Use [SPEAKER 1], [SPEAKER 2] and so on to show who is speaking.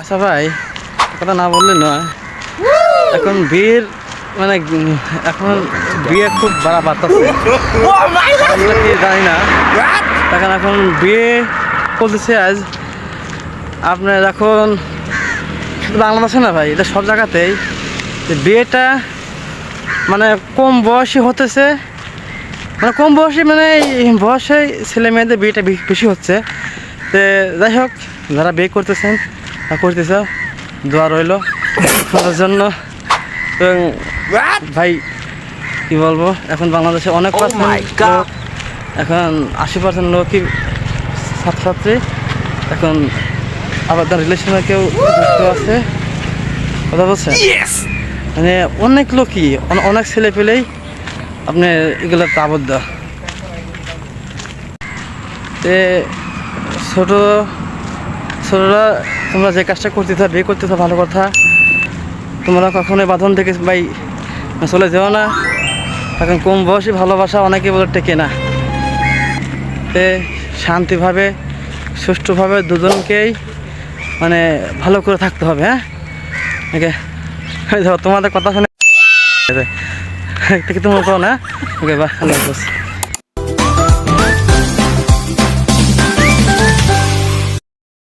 [SPEAKER 1] আচ্ছা ভাই, কথা না বললে নয়। এখন বিয়ের মানে এখন বিয়ে খুব বাড়া বাড়তেছে কি জানি না। এখন এখন বিয়ে বলতেছে আজ। আপনার এখন বাংলাদেশে না ভাই, এটা সব জায়গাতেই। বিয়েটা মানে কম বয়সী হতেছে। মানে কম বয়সী মানে বয়সে ছেলে মেয়েদের বিয়েটা বেশি হচ্ছে। তো, যাই হোক, যারা বিয়ে করতেছেন করতেছে দোয়া রইল। তাদের জন্য। এবং ভাই কি বলব এখন বাংলাদেশে অনেক পার্সেন্ট এখন আশি পার্সেন্ট লোকই ছাত্রছাত্রী। এখন আবার তার রিলেশনে কেউ যুক্ত আছে। কথা বলছেন? মানে অনেক লোকই অনে- অনেক ছেলে পেলেই আপনি এগুলোতে আবদ্ধ। ছোট ছোটরা, তোমরা যে কাজটা করতেছ বিয়ে করতেছ ভালো কথা। তোমরা কখনোই বাঁধন থেকে ভাই চলে যেও না। এখন কম বয়সী ভালোবাসা অনেকে বলে টেকে না। তে শান্তিভাবে, সুষ্ঠুভাবে দুজনকেই মানে ভালো করে থাকতে হবে হ্যাঁ? ওকে। তোমাদের কথা শুনে তোমরা কো না? ওকে বা আল্লাহ